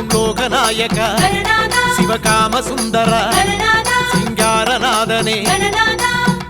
கணநாதனே ಗಣನಾಥ ஓம் லோகநாயக ಗಣನಾಥ சிவகாம சுந்தர ಗಣನಾಥ சிங்காரநாதனே ಗಣನಾಥ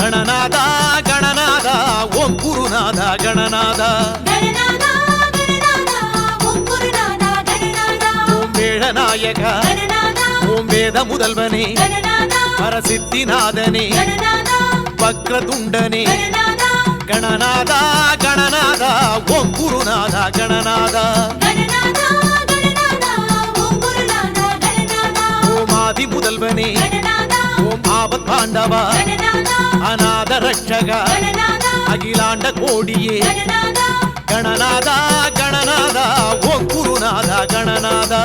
கணநாதா கணநாதா ஓம் குருநாதா கணநாதா ಗಣನಾಥ ಗಣನಾಥ ಓಂ ಗುರುನಾಥ ಗಣನಾಥ ஓம் வேழநாயக ಗಣನಾಥ ஓம் வேத முதல்வனே ಗಣನಾಥ பரசித்திநாதனே ಗಣನಾಥ வக்ரதுண்டனே ಗಣನಾಥ கணநாதா கணநாதா ஓம் குருநாதா முதல்வனே. ஓம் ஆபத்தாண்டவா. அநாத ரட்சகா. அகிலாண்ட கோடியே. கணநாதா கணநாதா ஓம் குருநாதா கணநாதா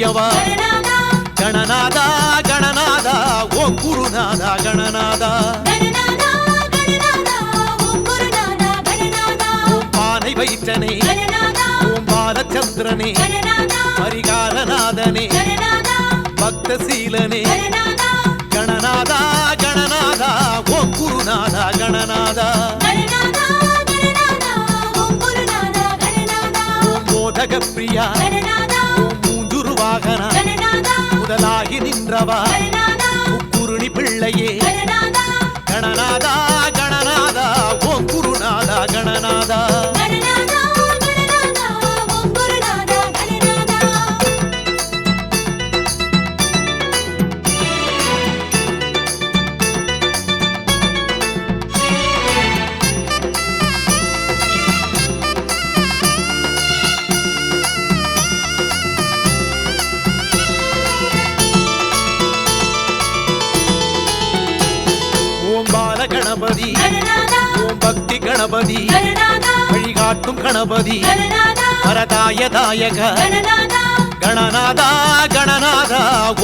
ஐயவா? கணநாதா. கணநாதா ஓ குருநாதா கணநாதா. பானை வைத்தனே பாலச்சந்திரனே பரிகாரநாதனே பக்த சீலனே கணநாதா. கணநாதா ஓ குருநாதா கணநாதா. போதக பிரியா மகனா? முதலாகி நின்றவா? குருணி பிள்ளையே. கணநாதா. ஓம் குருநாதா கணநாதா ಗಣನಾಥ ಗಣನಾಥ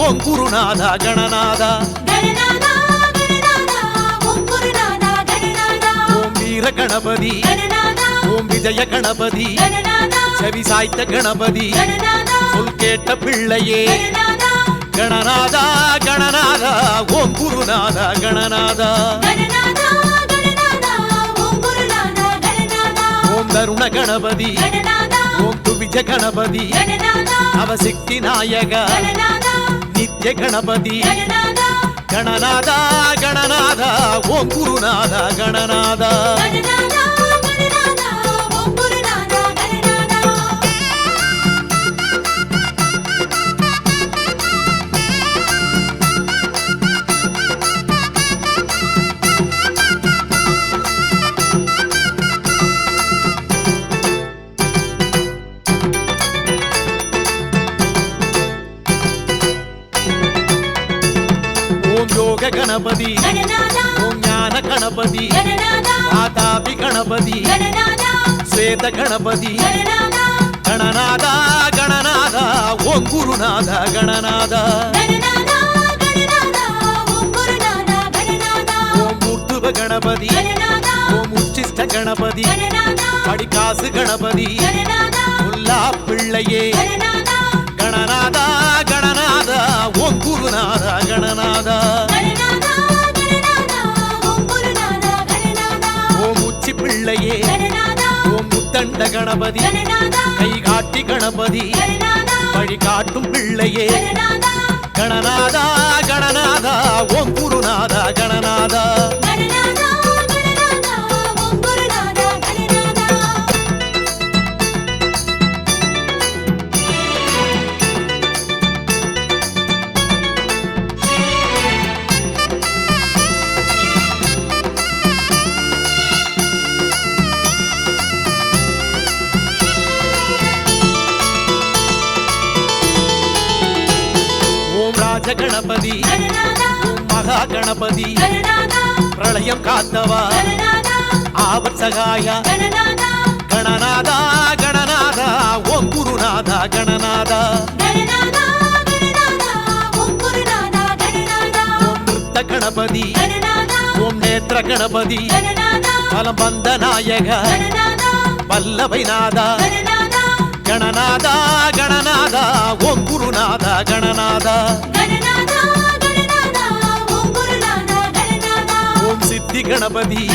ಓಂ ಗುರುನಾಥ ಗಣನಾಥ ஓம் வீர கணபதி ಗಣನಾಥ ஓம் விஜய கணபதி ಗಣನಾಥ செவி சாய்த்த கணபதி ಗಣನಾಥ சொல் கேட்ட பிள்ளையே ಗಣನಾಥ கணநாதா கணநாதா ஓம் குருநாதா கணநாதா தருண கணபதி. ஓம் விஜ கணபதி. அவசிக்தி நாயக. நித்ய கணபதி. கணநாதா கணநாதா ஓம் குருநாதா கணநாதா గణపతి వాతాపి గణపతి శ్వేత గణపతి గణనాథ గణనాథ ఓం గురునాథ గణనాథ గణపతి ఓం ఉచ్చిష్ట గణపతి పడికాసు గణపతి ఉల్లా పిళ్ళయే வந்த கணபதி. கை காட்டி கணபதி. வழிகாட்டும் பிள்ளையே. கணநாதா கணநாதா ஓம் குருநாதா கணநாதா. கணபதி. பிரளயம் காத்தவா? ஆபத் சகாயா கணநாதா கணநாதா ஓம் குருநாதா கணநாதா. நிறுத்த கணபதி. ஓம் நேற்ற கணபதி. கலம் வந்த நாயக. வல்லவை நாதா கணநாதா கணநாதா ஓம் குருநாதா கணநாதா. கணபதி.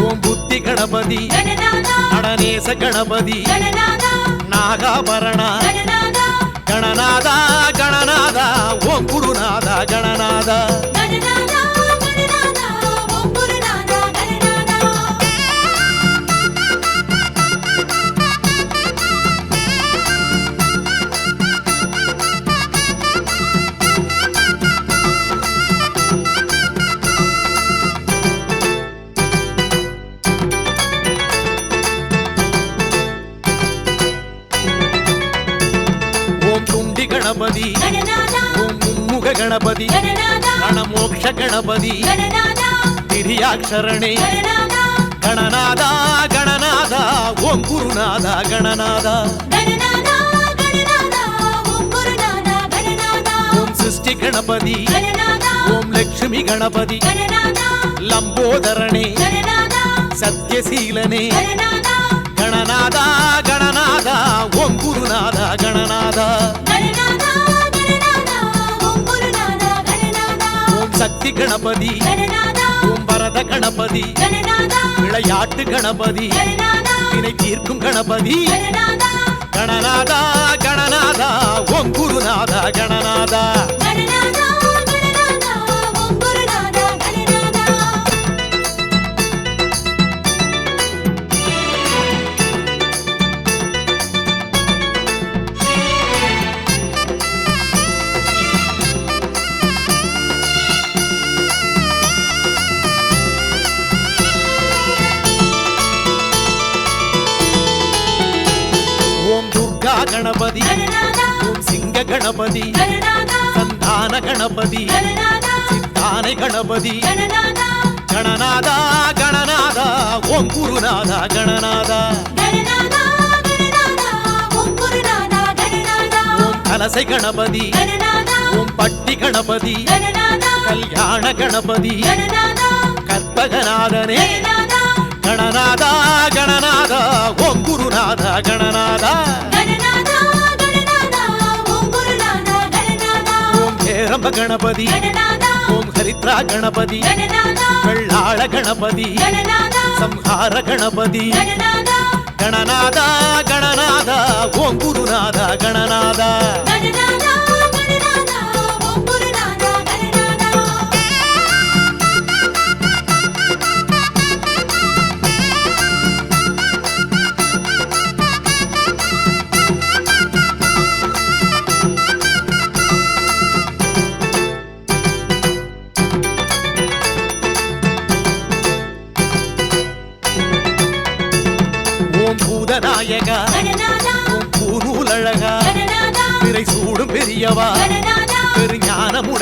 ஓம் புத்தி கணபதி. நடனேச கணபதி. நாகாபரண. கணநாதா. கணநாதா ஓம் குருநாதா கணநாதா. மும்முக கணபதி. கணநாதா. கணமோக்ஷ கணபதி. கணநாதா. திரியாட்சரணே கணநாதா. கணநாதா கணநாதா ஓம் குருநாதா கணநாதா. கணநாதா கணநாதா ஓம் குருநாதா கணநாதா. ஓம் சிருஷ்டி கணபதி. கணநாதா சக்தி கணபதி. பரத கணபதி. விளையாட்டு கணபதி. வினை தீர்க்கும் கணபதி. கணநாதா கணநாதா. ஓம் குருநாதா கணநாதா. கணபதி சிங்க கணபதி சந்தான கணபதி கணநாதா தானை கணபதி கணநாதா கணநாதா ஓம் குருநாதா கணநாதா. கலசை கணபதி ஓம் பட்டி கணபதி கல்யாண கணபதி கற்பகநாதனே. கணநாதா கணநாதா ஓம் குருநாதா கணநாதா. கடம்ப கணபதி. ஓம் ஹரித்ரா கணபதி. வெள்ளாள கணபதி. சம்ஹார கணபதி. கணநாதா. கணநாதா ஓம் குருநாதா கணநாதா.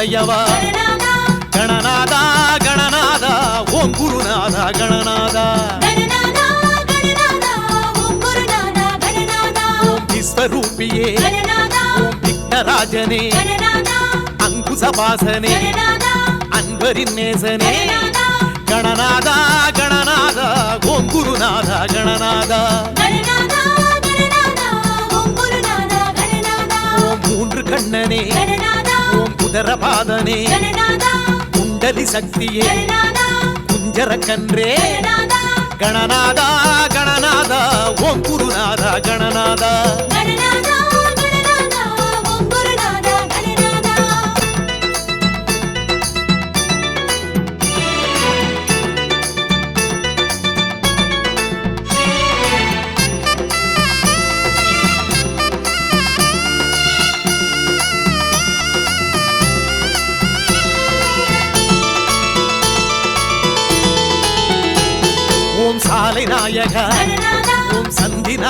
உடையவா கணநாதா கணநாதா ஓம் குருநாதா கணநாதா. விஸ்வரூபியே விக்னராஜனே அங்குசபாசனே அன்பரின் நேசனே. கணநாதா கணநாதா ஓம் குருநாதா கணநாதா. மூன்று கண்ணனே. கணநாதா குண்டலி சக்தியே. குஞ்சர கன்றே. கணநாதா கணநாதா ஓம் குருநாதா கணநாதா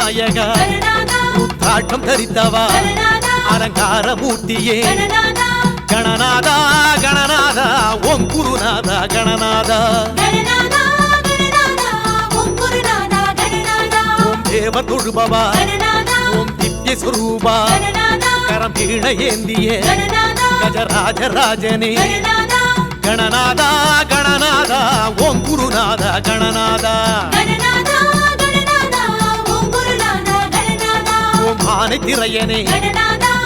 நாயகா கணநாதா ருத்ராட்டம் தரித்தவா கணநாதா அலங்கார மூர்த்தியே கணநாதா கணநாதா கணநாதா ஓம் குருநாதா கணநாதா கணநாதா கணநாதா ஓம் குருநாதா கணநாதா ஓம் தொழுபவா ಗಣನಾದ ஓம் திவ்ய சுரூபா ಗಣನಾದ கரம் கீழ ஏந்திய ಗಣನಾದ கஜராஜ ராஜனே ಗಣನಾದ கணநாதா கணநாதா ஓம் குருநாதா கணநாதா ಗಣನಾದ ಗಣನಾದ ஆனை திரையனே.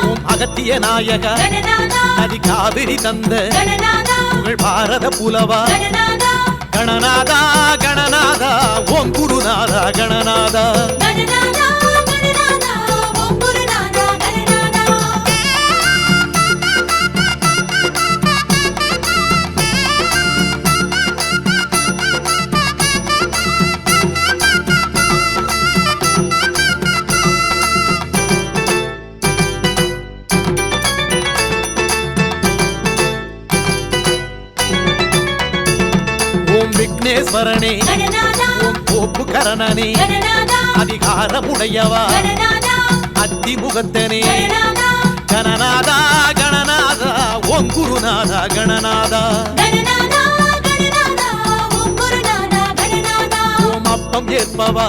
உம் அகத்திய நாயக. நதி காவிரி தந்த. புகழ் பாரத புலவா. கணநாதா. கணநாதா ஓம் குருநாதா கணநாதா. உடையவா அத்திமுகத்தனே. கணநாதா கணநாதா ஓம் குருநாதா கணநாதா ஓம் அப்பம் ஏற்பவா?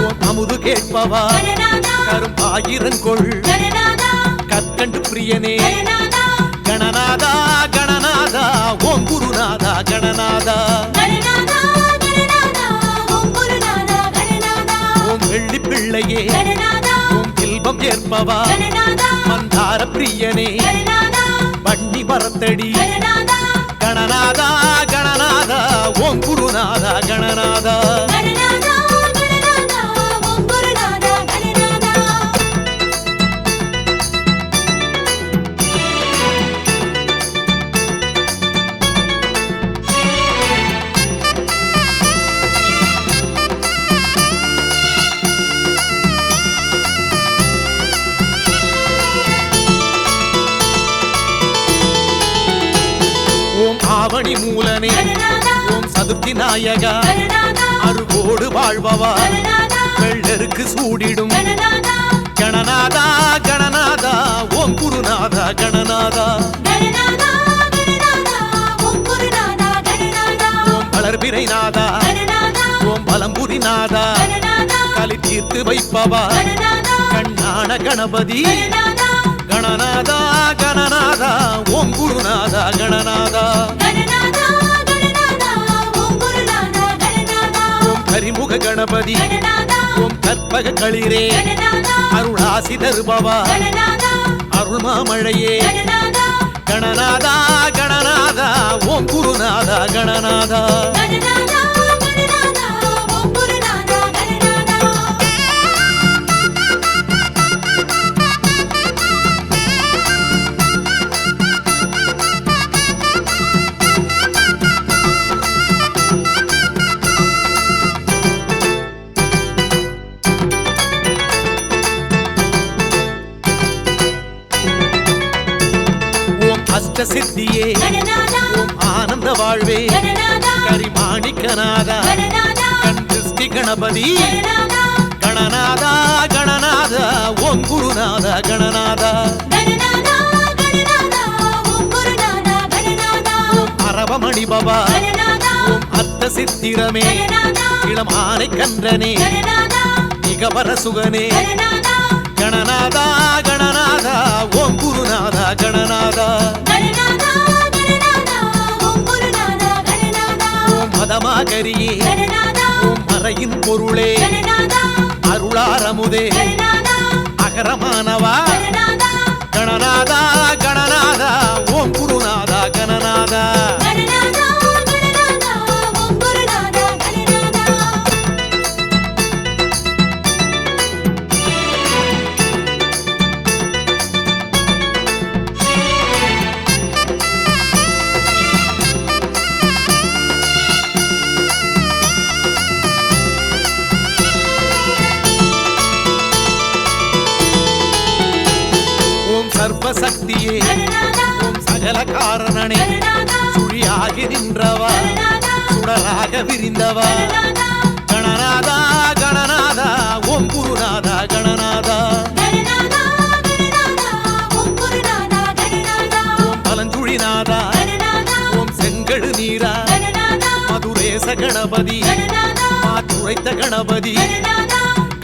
ஓம் அமுது கேட்பவா? கரும் ஆயிரன் கொள். கற்கண்டு பிரியனே. கணநாதா கணநாதா ஓம் குருநாதா கணநாதா பிள்ளையே இல்பம் ஏற்பவா. மந்தார பிரியனே. பண்ணி மரத்தடி கணநாதா கணநாதா. ஓம் குருநாதா கணநாதா. அதுப்தி நாயகா அருகோடு வாழ்பவா. வெள்ளருக்கு சூடிடும். கணநாதா கணநாதா ஓம் குருநாதா கணநாதா. ஓம் வளர்பிரை நாதா. ஓம் பலம்புரி நாதா. கலி தீர்த்து வைப்பவா. கண்ணான கணபதி. கணநாதா கணநாதா. ஓம் குருநாதா கணநாதா. கணநாத. கணபதி ஓம் கற்பக களிரே. அருளாசி தருபவா. அருள் மாமழையே. கணநாதா. கணநாதா ஓம் குருநாதா கணநாதா. கணபதி. கணநாதா கணநாதா ஓம் குருநாதா கணநாதா. அரவமணி பபா அத்த சித்திரமே. இளம் ஆனை கன்றனே. நிகபர சுகனே. கணநாதா கணநாதா ஓம் குருநாதா கணநாதா. மதமாகரியே. அறையின் பொருளே. அருளாரமுதே. அகரமானவா. கணநாதா கணநாதா. ஓம் குருநாதா கணநாதா. அல்லவா கணநாதா கணநாதா ஓம் குருநாதா கணநாதா பலஞ்சுழிநாதா ஓம் செங்கடு நீரா. மதுரேச கணபதி. மாற்றுரைத்த கணபதி.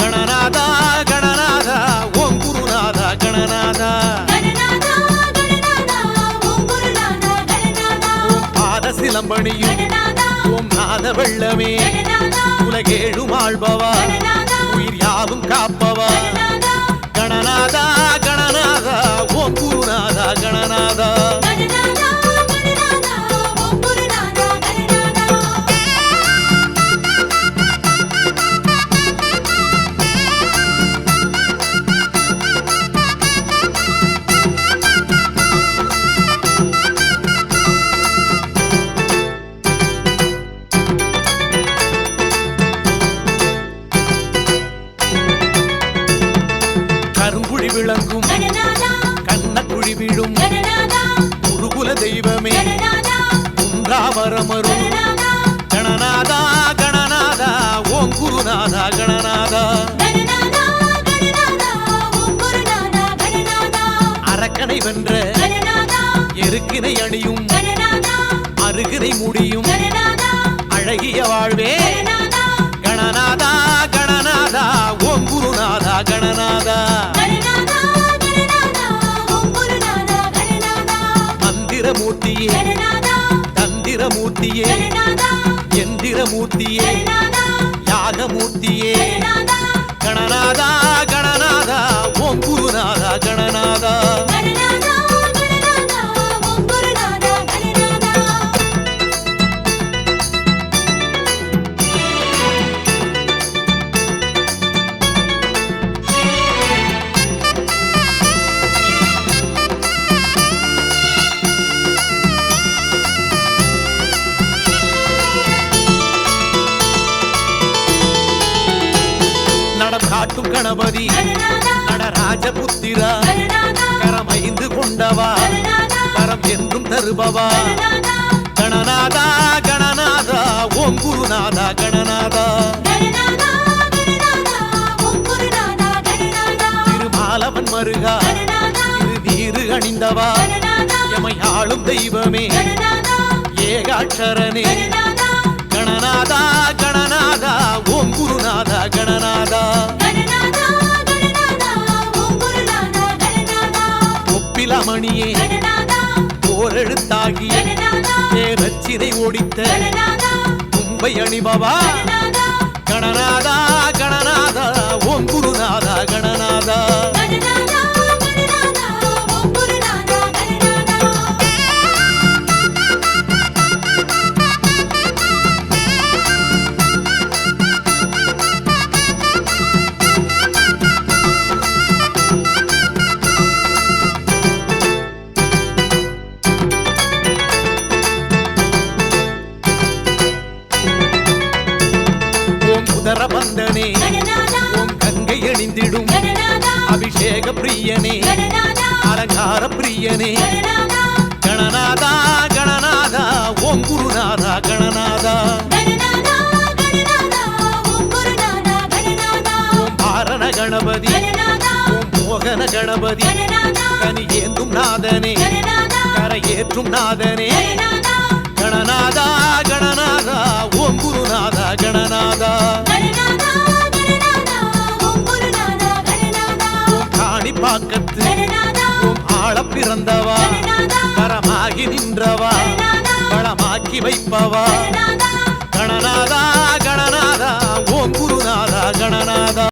கணநாதா கணநாதா ஓம் குருநாதா கணநாதா சிலம்பணியும் நாத வெள்ளமே. உலகேழும் ஆள்பவா. உயிர் யாவும் காப்பவா. கணநாதா. கணநாதா அரக்கனை வென்ற எருக்கினை அணியும். அருகினை முடியும். அழகிய வாழ்வே. கணநாதா கணநாதா ஓம் குருநாதா கணநாதா. மந்திரமூர்த்தியே. தந்திரமூர்த்தியே. எந்திரமூர்த்தியே. கணநாதா தருபவா கணநாதா. கணநாதா ஓம் குருநாதா கணநாதா. திருமாலவன் மருகா. கணநாதா. திரு நீரு அணிந்தவா. கணநாதா. எமையாளும் தெய்வமே. ஏகாட்சரனே. கணநாதா. கணநாதா ஓம் குருநாதா கணநாதா. ஒப்பிலமணியே. கணநாதா ஏரச்சினை ஓடித்த கும்பை அணிபவா? கணநாதா கணநாதா. பாரண கணபதி மோகன கணபதி கனி ஏந்தும் நாதனே கரையேற்றும் நாதனே. கணநாதா. கணநாதா ஓம் குருநாதா கணநாதா. காணிப்பாக்கத்து ஆள பிறந்தவா. கரமாகி நின்றவா. வளமாக்கி வைப்பவா? கணநாதா கணநாதா கணநாதா ஓம் குருநாதா கணநாதா